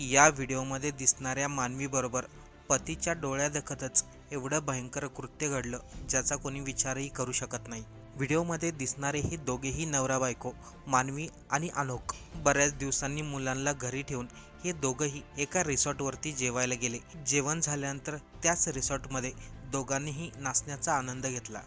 या व्हिडिओमध्ये दिसणाऱ्या मानवीबरोबर पतीच्या डोळ्यादेखतच एवढं भयंकर कृत्य घडलं ज्याचा कोणी विचारही करू शकत नाही. व्हिडिओमध्ये दिसणारे हे दोघेही नवरा बायको मानवी आणि अनोख. बऱ्याच दिवसांनी मुलांना घरी ठेवून हे दोघंही एका रिसॉर्टवरती जेवायला गेले. जेवण झाल्यानंतर त्याच रिसॉर्टमध्ये दोघांनीही नाचण्याचा आनंद घेतला.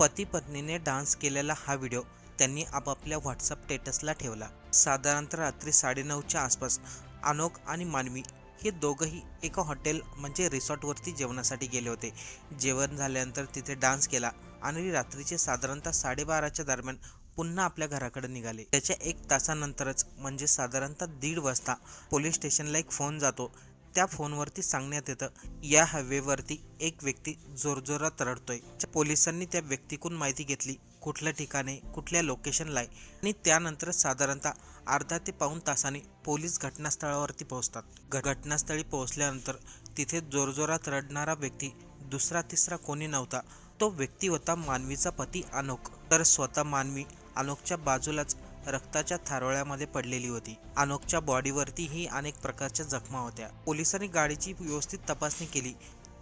पती पत्नीने डान्स केलेला हा व्हिडिओ त्यांनी आपापल्या व्हॉट्सअप स्टेटसला ठेवला. साधारणतः रात्री साडेनऊच्या आसपास अनोख आणि मानवी हे दोघंही एका हॉटेल म्हणजे रिसॉर्टवरती जेवणासाठी गेले होते. जेवण झाल्यानंतर तिथे डान्स केला आणि रात्रीचे साधारणतः साडेबाराच्या दरम्यान पुन्हा आपल्या घराकडे निघाले. त्याच्या एक तासानंतरच म्हणजे साधारणतः दीड वाजता पोलीस स्टेशनला एक फोन जातो. त्या फोनवरती सांगण्यात येतं या हायवेवरती एक व्यक्ती जोरजोरात रडतोय. पोलिसांनी त्या व्यक्तीकडून माहिती घेतली कुठल्या ठिकाणी कुठल्या लोकेशनला आहे आणि त्यानंतर साधारणतः अर्धा ते पाऊण तासाने पोलीस घटनास्थळावरती पोहोचतात. घ- घटनास्थळी पोहोचल्यानंतर तिथे जोरजोरात रडणारा व्यक्ती दुसरा तिसरा कोणी नव्हता तो व्यक्ती होता मानवीचा पती अनोख. तर स्वतः मानवी अनोखच्या बाजूलाच रक्ताच्या थारोळ्यामध्ये पडलेली होती. अनोखच्या बॉडीवरती ही अनेक प्रकारच्या जखमा होत्या. पोलिसांनी गाडीची व्यवस्थित तपासणी केली.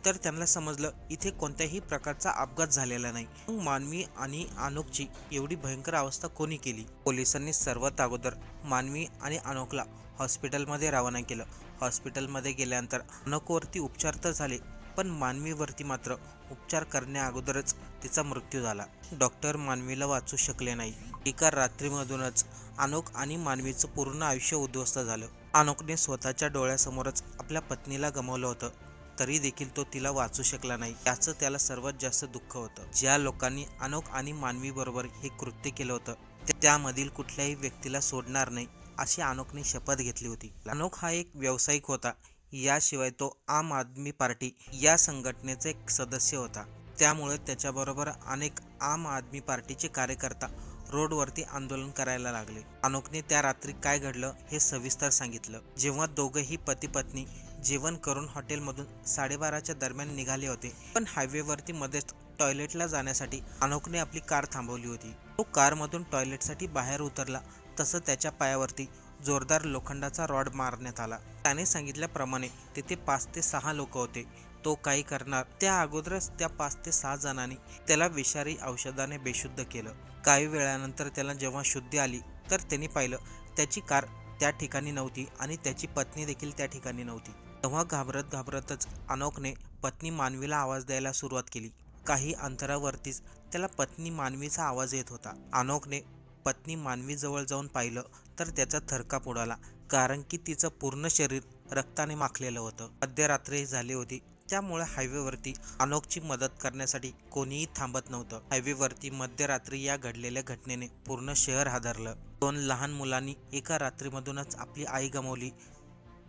तर त्यांना समजलं इथे कोणत्याही प्रकारचा अपघात झालेला नाही. मग मानवी आणि अनोखची एवढी भयंकर अवस्था कोणी केली? पोलिसांनी सर्वात अगोदर मानवी आणि अनोखला हॉस्पिटलमध्ये रवाना केलं. हॉस्पिटलमध्ये गेल्यानंतर अनोखवरती उपचार तर झाले पण मानवीवरती मात्र उपचार करण्या अगोदरच तिचा मृत्यू झाला. डॉक्टर मानवीला वाचू शकले नाही. एका रात्रीमधूनच अनोख आणि मानवीचं पूर्ण आयुष्य उद्ध्वस्त झालं. अनोखने स्वतःच्या डोळ्यासमोरच आपल्या पत्नीला गमावलं होतं. तरी देखील तो तिला वाचू शकला नाही. याचं त्याला सर्वात जास्त दुःख होतं. ज्या लोकांनी अनोख आणि मानवी बरोबर हे कृत्य केलं होतं त्यामधील कुठल्याही व्यक्तीला सोडणार नाही अशी अनोखने शपथ घेतली होती. अनोख हा एक व्यावसायिक होता. याशिवाय तो आम आदमी पार्टी या संघटनेचा एक सदस्य होता. त्यामुळे त्याच्याबरोबर अनेक आम आदमी पार्टीचे कार्यकर्ता रोडवरती आंदोलन करायला लागले. अनोखने त्या रात्री काय घडलं हे सविस्तर सांगितलं. जेव्हा दोघंही पती पत्नी जेवण करून हॉटेलमधून साडेबाराच्या दरम्यान निघाले होते. पण हायवेवरती मध्येच टॉयलेटला जाण्यासाठी अनोखने आपली कार थांबवली होती. तो कारमधून टॉयलेटसाठी बाहेर उतरला तसं त्याच्या पायावरती जोरदार लोखंडाचा रॉड मारण्यात आला. त्याने सांगितल्याप्रमाणे तेथे पाच ते सहा लोक होते. तो काही करणार त्या अगोदरच त्या पाच ते सहा जणांनी त्याला विषारी औषधाने बेशुद्ध केलं. काही वेळानंतर त्याला जेव्हा शुद्धी आली तर त्यांनी पाहिलं त्याची कार त्या ठिकाणी नव्हती आणि त्याची पत्नी देखील त्या ठिकाणी नव्हती. तेव्हा घाबरत घाबरतच अनोखने पत्नी मानवीला आवाज द्यायला सुरुवात केली. काही अंतरावरतीच त्याला पत्नी मानवीचा आवाज येत होता. अनोखने पत्नी मानवी जवळ जाऊन पाहिलं तर त्याचा थरकाप उडाला कारण की तिचं पूर्ण शरीर रक्ताने माखलेलं होतं. मध्यरात्री झाली होती त्यामुळे हायवेवरती अनोखची मदत करण्यासाठी कोणीही थांबत नव्हतं. हायवेवरती मध्यरात्री या घडलेल्या घटनेने पूर्ण शहर हादरलं. दोन लहान मुलांनी एका रात्रीमधूनच आपली आई गमावली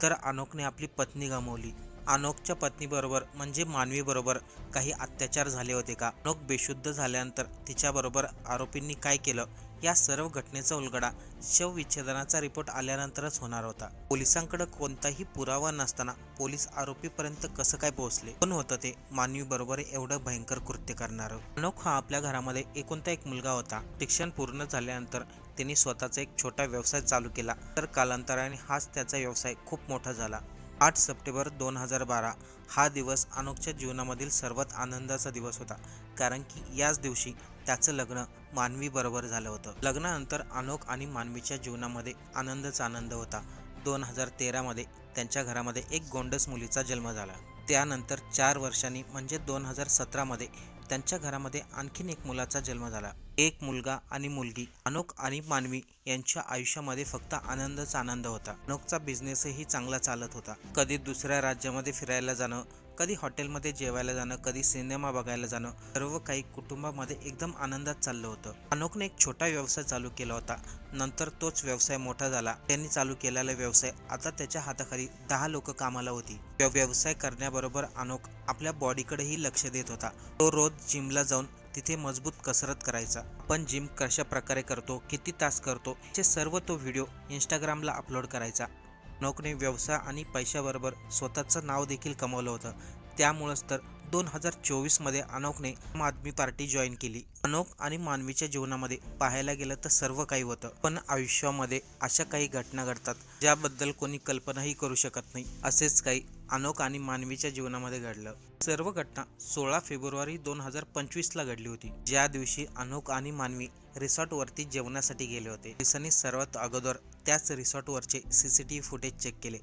तर अनोखने आपली पत्नी गमावली. अनोखच्या पत्नीबरोबर म्हणजे मानवीबरोबर काही अत्याचार झाले होते का? अनोख बेशुद्ध झाल्यानंतर तिच्याबरोबर आरोपींनी काय केलं? या सर्व घटनेचा उलगडा शवविच्छेदनाचा रिपोर्ट आल्यानंतरच होणार होता. पोलिसांकडे कोणताही पुरावा नसताना पोलीस आरोपीपर्यंत कसं काय पोहोचले? पण होतं ते? मानवी बरोबर एवढं भयंकर कृत्य करणार. अनोख हा आपल्या घरामध्ये एकोणता एक मुलगा होता. शिक्षण पूर्ण झाल्यानंतर त्यांनी स्वतःचा एक छोटा व्यवसाय चालू केला. तर कालांतराने हाच त्याचा व्यवसाय खूप मोठा झाला. आठ सप्टेंबर दोन हजार बारा हा दिवस अनोखच्या जीवनामधील सर्वात आनंदाचा दिवस होता. कारण की याच दिवशी त्याचं लग्न मानवी बरोबर झालं होतं. लग्नानंतर अनोख आणि मानवीच्या जीवनामध्ये आनंदच आनंद होता. दोन हजार तेरामध्ये त्यांच्या घरामध्ये एक गोंडस मुलीचा जन्म झाला. त्यानंतर चार वर्षांनी म्हणजे दोन हजार सतरामध्ये त्यांच्या घरामध्ये आणखीन एक मुलाचा जन्म झाला. एक मुलगा आणि मुलगी अनोख आणि मानवी यांच्या आयुष्यामध्ये फक्त आनंदच आनंद होता. अनोखचा बिझनेसही चांगला चालत होता. कधी दुसऱ्या राज्यामध्ये फिरायला जाणं कधी हॉटेलमध्ये जेवायला जाणं कधी सिनेमा बघायला जाणं सर्व काही कुटुंबामध्ये एकदम आनंदात चाललं होतं. अनोखने एक छोटा व्यवसाय चालू केला होता. नंतर तोच व्यवसाय मोठा झाला. त्यांनी चालू केलेला व्यवसाय आता त्याच्या हाताखाली दहा लोक कामाला होती. व्यवसाय करण्याबरोबर अनोख आपल्या बॉडीकडेही लक्ष देत होता. तो रोज जिमला जाऊन तिथे मजबूत कसरत करायचा. आपण जिम कशा प्रकारे करतो किती तास करतो हे सर्व तो व्हिडिओ इंस्टाग्रामला अपलोड करायचा. नोकने व्यवसाय आणि पैशाबरोबर स्वतःचं नाव देखील कमवलं होतं. त्यामुळंच तर दोन हजार चोवीसमध्ये अनोखने आम आदमी पार्टी जॉईन केली. अनोख आणि मानवीच्या जीवनामध्ये पाहायला गेलं तर सर्व काही होतं. पण आयुष्यामध्ये अशा काही घटना घडतात ज्याबद्दल कोणी कल्पनाही करू शकत नाही. असेच काही अनोख आणि मानवीच्या जीवनामध्ये घडलं. सर्व घटना सोळा फेब्रुवारी दोन हजार पंचवीसला घडली होती. ज्या दिवशी अनोख आणि मानवी रिसॉर्टवरती जेवणासाठी गेले होते. पोलिसांनी सर्वात अगोदर त्याच रिसॉर्टवरचे C C T V footage check केले.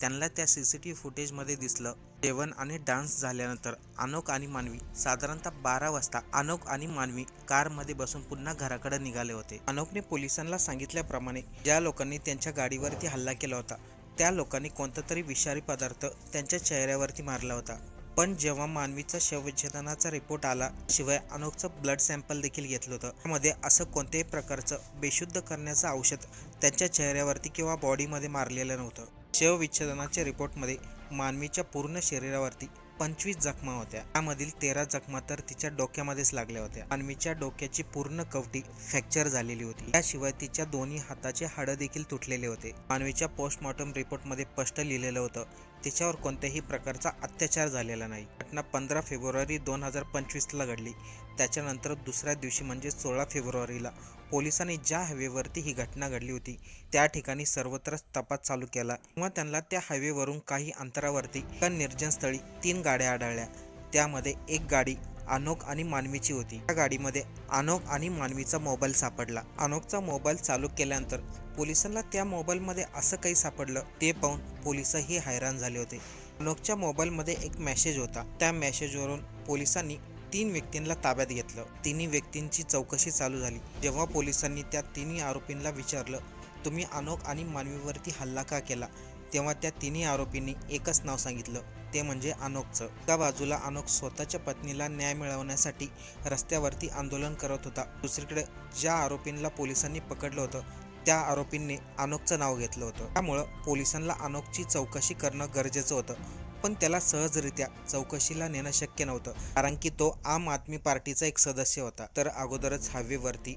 त्यांना त्या सी सी टी व्ही फुटेजमध्ये दिसलं जेवण आणि डान्स झाल्यानंतर अनोख आणि मानवी साधारणतः बारा वाजता अनोख आणि मानवी कारमध्ये बसून पुन्हा घराकडे निघाले होते. अनोखने पोलिसांना सांगितल्याप्रमाणे ज्या लोकांनी त्यांच्या गाडीवरती हल्ला केला होता त्या लोकांनी कोणता तरी विषारी पदार्थ त्यांच्या चेहऱ्यावरती मारला होता. पण जेव्हा मानवीचा शवविच्छेदनाचा रिपोर्ट आला शिवाय अनोखचं ब्लड सॅम्पल देखील घेतलं होतं. त्यामध्ये असं कोणत्याही प्रकारचं बेशुद्ध करण्याचं औषध त्यांच्या चेहऱ्यावरती किंवा बॉडीमध्ये मारलेलं नव्हतं. शवविच्छेदनाच्या रिपोर्टमध्ये मानवीच्या पूर्ण शरीरावरती पंचवीस जखमा होत्या. त्यामधील तेरा जखमा तर तिच्या डोक्यामध्येच लागल्या होत्या. अन्वीच्या डोक्याची पूर्ण कवटी फ्रॅक्चर झालेली होती. त्याशिवाय तिच्या दोन्ही हाताचे हाडं देखील तुटलेले होते. अन्वीच्या पोस्टमॉर्टम रिपोर्टमध्ये स्पष्ट लिहिलेलं होतं तिच्यावर कोणत्याही प्रकारचा अत्याचार झालेला नाही. घटना पंधरा फेब्रुवारी दोन हजार पंचवीसला घडली. त्याच्यानंतर दुसऱ्या दिवशी म्हणजे सोळा फेब्रुवारीला पोलिसांनी ज्या हायवेवरती ही घटना घडली होती त्या ठिकाणी सर्वत्र तपास चालू केला. किंवा त्यांना त्या हायवेवरून काही अंतरावरती एका निर्जन स्थळी तीन गाड्या आढळल्या. त्यामध्ये एक गाडी अनोख आणि मानवीची होती. त्या गाडीमध्ये अनोख आणि मानवीचा मोबाईल सापडला. अनोखचा मोबाईल चालू केल्यानंतर पोलिसांना त्या मोबाईलमध्ये असं काही सापडलं ते पाहून पोलिसही हैराण झाले होते. अनोखच्या मोबाईलमध्ये एक मेसेज होता. त्या मेसेजवरून पोलिसांनी तीन व्यक्तींना ताब्यात घेतलं. तिन्ही व्यक्तींची चौकशी चालू झाली. जेव्हा पोलिसांनी त्या तिन्ही आरोपींना विचारलं तुम्ही अनोख आणि मानवीवरती हल्ला का केला? तेव्हा त्या तिन्ही आरोपींनी एकच नाव सांगितलं ते म्हणजे अनोखचं. एका बाजूला अनोख स्वतःच्या पत्नीला न्याय मिळवण्यासाठी रस्त्यावरती आंदोलन करत होता. दुसरीकडे ज्या आरोपींना पोलिसांनी पकडलं होतं त्या आरोपींनी अनोखचं नाव घेतलं होतं. त्यामुळं पोलिसांना अनोखची चौकशी करणं गरजेचं होतं. पण त्याला सहजरित्या चौकशीला नेणं शक्य नव्हतं कारण की तो आम आदमी पार्टीचा एक सदस्य होता. तर अगोदरच हायवेवरती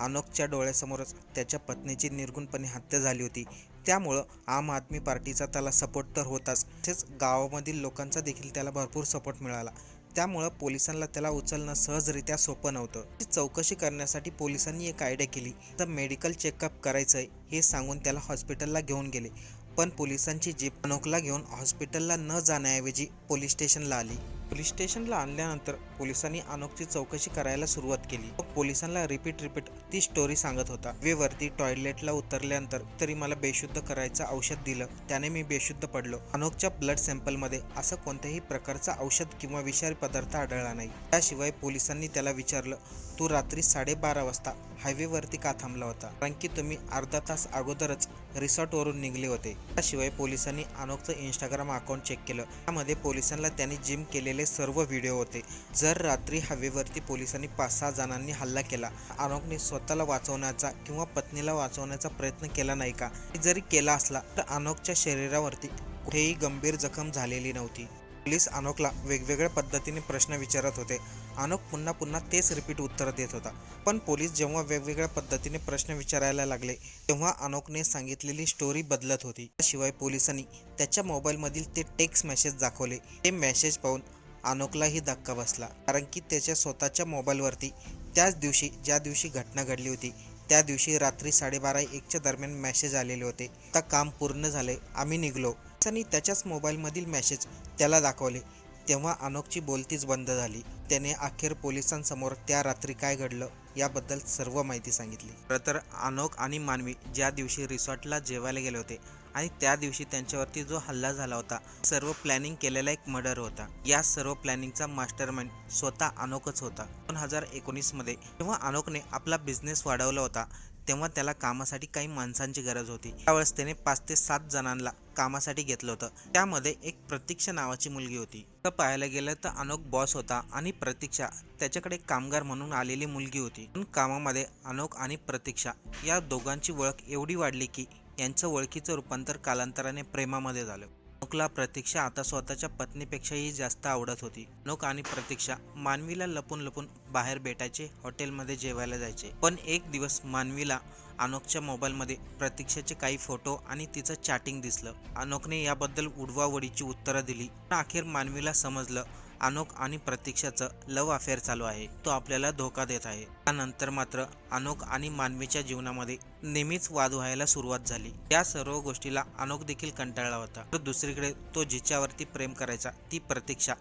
अनोखच्या डोळ्यासमोरच त्याच्या पत्नीची निर्गुणपणे हत्या झाली होती. त्यामुळं आम आदमी पार्टीचा त्याला सपोर्ट तर होताच तसेच गावामधील लोकांचा देखील त्याला भरपूर सपोर्ट मिळाला. त्यामुळं पोलिसांना त्याला उचलणं सहजरित्या सोपं नव्हतं. ती चौकशी करण्यासाठी पोलिसांनी एक आयडिया केली तर मेडिकल चेकअप करायचं आहे हे सांगून त्याला हॉस्पिटलला घेऊन गेले. पण पोलिसांची जीप अनोखला घेऊन हॉस्पिटलला न जाण्याऐवजी पोलीस स्टेशनला आली. पोलीस स्टेशनला आणल्यानंतर पोलिसांनी अनोखची चौकशी करायला सुरुवात केली. पोलिसांना रिपीट रिपीट ती स्टोरी सांगत होता. वेवरती टॉयलेटला उतरल्यानंतर तरी मला बेशुद्ध करायचं औषध दिलं. त्याने मी बेशुद्ध पडलो. अनोखच्या ब्लड सॅम्पलमध्ये असं कोणत्याही प्रकारचा औषध किंवा विषारी पदार्थ आढळला नाही. त्याशिवाय पोलिसांनी त्याला विचारलं तू रात्री साडेबारा वाजता हायवेवरती का थांबला होता? कारण की तुम्ही अर्धा तास अगोदरच रिसॉर्टवरून निघले होते. त्याशिवाय पोलिसांनी अनोखचं इंस्टाग्राम अकाउंट चेक केलं. त्यामध्ये पोलिसांना त्यांनी जिम केलेले सर्व व्हिडिओ होते. जर रात्री हवेवरती पोलिसांनी पाच सहा जणांनी हल्ला केला अनोखने स्वतःला वाचवण्याचा किंवा पत्नीला वाचवण्याचा प्रयत्न केला नाही का? जरी केला असला तर अनोखच्या शरीरावरती कुठेही गंभीर जखम झालेली नव्हती. पोलीस अनोखला वेगवेगळ्या पद्धतीने प्रश्न विचारत होते. अनोख पुन्हा पुन्हा तेच रिपीट उत्तर देत होता. पण पोलीस जेव्हा वेगवेगळ्या पद्धतीने प्रश्न विचारायला लागले तेव्हा अनोखने सांगितलेली स्टोरी बदलत होती. त्याशिवाय पोलिसांनी त्याच्या मोबाईलमधील ते टेक्स्ट मेसेज दाखवले. ते मेसेज पाहून अनोकलाही धक्का बसला. कारण की त्याच्या स्वतःच्या मोबाईलवरती त्याच दिवशी ज्या दिवशी घटना घडली होती त्या दिवशी रात्री साडेबारा एकच्या दरम्यान मेसेज आलेले होते. आता काम पूर्ण झाले आम्ही निघलो. आणि त्याच्याच मोबाईलमधील मेसेज त्याला दाखवले. तेव्हा अनोखची बोलतीच बंद झाली. त्याने अखेर पोलिसांसमोर त्या रात्री काय घडलं याबद्दल सर्व माहिती सांगितली. खरं तर अनोख आणि मानवी ज्या दिवशी रिसॉर्टला जेवायला गेले होते आणि त्या दिवशी त्यांच्यावरती जो हल्ला झाला होता सर्व प्लॅनिंग केलेला एक मर्डर होता. या सर्व प्लॅनिंगचा मास्टर माइंड स्वतः अनोखच होता. दोन हजार एकोणीसमध्ये जेव्हा अनोखने आपला बिझनेस वाढवला होता तेव्हा त्याला कामासाठी काही माणसांची गरज होती. त्यावेळेस त्याने पाच ते सात जणांना कामासाठी घेतलं होतं. त्यामध्ये एक प्रतीक्षा नावाची मुलगी होती. तर पाहायला गेलं तर अनोख बॉस होता आणि प्रतीक्षा त्याच्याकडे कामगार म्हणून आलेली मुलगी होती. पण कामामध्ये अनोख आणि प्रतीक्षा या दोघांची ओळख एवढी वाढली की यांचं ओळखीचं रूपांतर कालांतराने प्रेमामध्ये झालं. नोकला प्रतीक्षा आता स्वतःच्या पत्नीपेक्षाही जास्त आवडत होती. नोक आणि प्रतीक्षा मानवीला लपून लपून बाहेर भेटायचे हॉटेलमध्ये जेवायला जायचे. पण एक दिवस मानवीला अनोखच्या मोबाईलमध्ये प्रतीक्षाचे काही फोटो आणि तिचं चॅटिंग दिसलं. अनोखने याबद्दल उडवावडीची उत्तरं दिली. पण अखेर मानवीला समजलं अनोख आणि प्रतीक्षाचं लव्ह अफेअर चालू आहे. तो आपल्याला धोका देत आहे. त्यानंतर मात्र अनोख आणि मानवीच्या जीवनामध्ये नेहमीच वाद व्हायला सुरुवात झाली. या सर्व गोष्टीला अनोख देखील कंटाळला होता. तर दुसरीकडे तो जिच्यावरती प्रेम करायचा ती प्रतीक्षा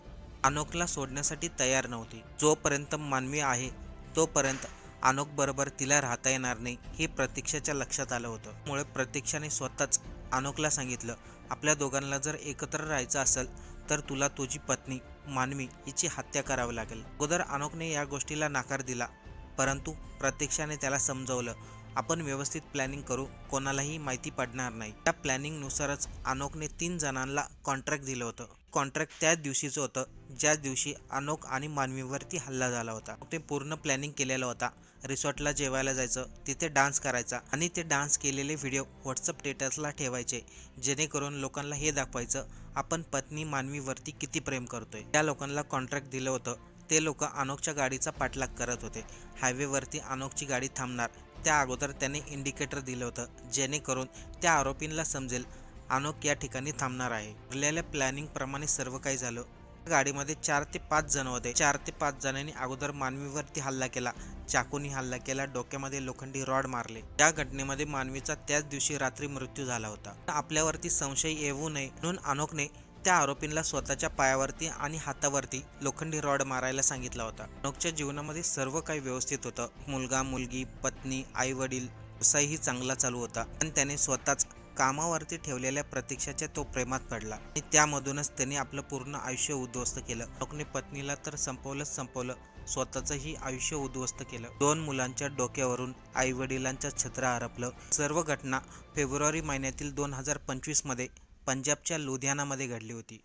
अनोखला सोडण्यासाठी तयार नव्हती. जोपर्यंत मानवी आहे तोपर्यंत अनोख बरोबर तिला राहता येणार नाही हे प्रतीक्षाच्या लक्षात आलं होतं. त्यामुळे प्रतीक्षाने स्वतःच अनोखला सांगितलं आपल्या दोघांना जर एकत्र राहायचं असेल तर तुला तुझी पत्नी मानवी हिची हत्या करावी लागेल. अगोदर अनोखने या गोष्टीला नकार दिला परंतु प्रत्यक्षाने त्याला समजवलं. आपण व्यवस्थित प्लॅनिंग करू कोणालाही माहिती पडणार नाही. त्या प्लॅनिंगनुसारच अनोखने तीन जणांना कॉन्ट्रॅक्ट दिलं होतं. कॉन्ट्रॅक्ट त्याच दिवशीचं होतं ज्या दिवशी अनोख आणि मानवीवरती हल्ला झाला होता. ते पूर्ण प्लॅनिंग केलेला होता. रिसॉर्टला जेवायला जायचं तिथे डान्स करायचा आणि ते डान्स केलेले व्हिडिओ व्हॉट्सअप स्टेटसला ठेवायचे जेणेकरून लोकांना हे दाखवायचं आपण पत्नी मानवीवरती किती प्रेम करतोय? त्या लोकांना कॉन्ट्रॅक्ट दिलं होतं. ते लोक अनोखच्या गाडीचा पाठलाग करत होते. हायवेवरती अनोखची गाडी थांबणार त्या अगोदर त्याने इंडिकेटर दिलं होतं जेणेकरून त्या आरोपींना समजेल अनोख या ठिकाणी थांबणार आहे. ठरलेल्या प्लॅनिंगप्रमाणे सर्व काही झालं. गाडीमध्ये चार ते पाच जण होते. चार ते पाच जणांनी अगोदर मानवीवरती हल्ला केला. चाकूनी हल्ला केला. डोक्यामध्ये लोखंडी रॉड मारले. या घटनेमध्ये मानवीचा त्याच दिवशी रात्री मृत्यू झाला होता. आपल्यावरती संशय येऊ नये म्हणून अनोखने त्या आरोपींना स्वतःच्या पायावरती आणि हातावरती लोखंडी रॉड मारायला सांगितला होता. अनोखच्या जीवनामध्ये सर्व काही व्यवस्थित होतं. मुलगा मुलगी पत्नी आई वडील व्यवसायही चांगला चालू होता. आणि त्याने स्वतःच कामावरती ठेवलेल्या प्रतीक्षाच्या तो प्रेमात पडला. आणि त्यामधूनच त्याने आपलं पूर्ण आयुष्य उद्ध्वस्त केलं. अनोखने पत्नीला तर संपवलंच संपवलं. स्वतःचंही आयुष्य उद्ध्वस्त केलं. दोन मुलांच्या डोक्यावरून आई वडिलांच्या छत्र हरपलं. सर्व घटना फेब्रुवारी महिन्यातील दोन हजार पंचवीसमध्ये पंजाबच्या लुधियानामध्ये घडली होती.